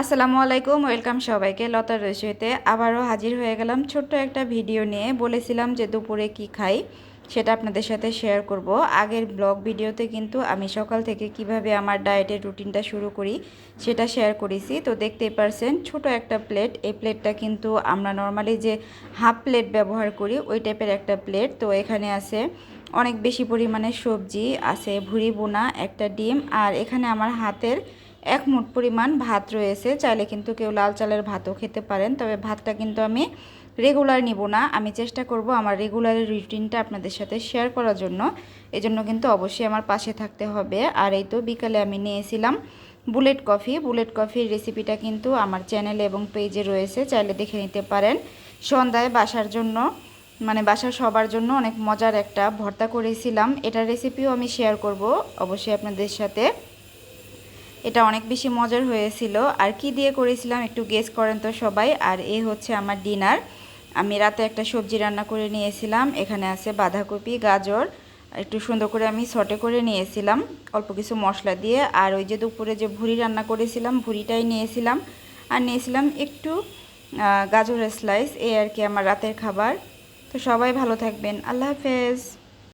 আসসালামু আলাইকুম, ওয়েলকাম সবাইকে। লতার রসইতে আবারও হাজির হয়ে গেলাম ছোট্ট একটা ভিডিও নিয়ে। বলেছিলাম যে দুপুরে কি খাই, সেটা আপনাদের সাথে শেয়ার করব। আগের ব্লগ ভিডিওতে কিন্তু আমি সকাল থেকে কীভাবে আমার ডায়েটের রুটিনটা শুরু করি, সেটা শেয়ার করেছি। তো দেখতেই পারছেন, ছোট একটা প্লেট এই প্লেটটা কিন্তু আমরা নর্মালি যে হাফ প্লেট ব্যবহার করি, ওই টাইপের একটা প্লেট তো এখানে আছে অনেক বেশি পরিমাণে সবজি, আছে ভুড়ি বোনা, একটা ডিম, আর এখানে আমার হাতের এক মুঠ পরিমাণ ভাত রয়েছে, চাইলে কিন্তু কেউ লাল চালের ভাতও খেতে পারেন। তবে ভাতটা কিন্তু আমি রেগুলার নিব না। আমি চেষ্টা করব আমার রেগুলার রুটিনটা আপনাদের সাথে শেয়ার করার জন্য। এজন্য কিন্তু অবশ্যই আমার পাশে থাকতে হবে। আর এই তো বিকালে আমি নিয়েছিলাম বুলেট কফি। বুলেট কফির রেসিপিটা কিন্তু আমার চ্যানেলে এবং পেজে রয়েছে। চাইলে দেখে নিতে পারেন। সন্ধ্যায় বাসার জন্য মানে বাসার সবার জন্য অনেক মজার একটা ভর্তা করেছিলাম। এটার রেসিপিও আমি শেয়ার করব অবশ্যই আপনাদের সাথে। এটা অনেক বেশি মজার হয়েছিল। আর কি দিয়ে করেছিলাম একটু গেস করেন তো সবাই। আর এ হচ্ছে আমার ডিনার আমি রাতে একটা সবজি রান্না করে নিয়েছিলাম। এখানে আছে বাঁধাকপি, গাজর। একটু সুন্দর করে আমি সটে করে নিয়েছিলাম। অল্প কিছু মশলা দিয়ে। আর ওই যে দুপুরে যে ভুড়ি রান্না করেছিলাম ভুড়িটাই নিয়েছিলাম। আর নিয়েছিলাম একটু গাজরের স্লাইস এই আর কি আমার রাতের খাবার। তো সবাই ভালো থাকবেন। আল্লাহ হাফেজ।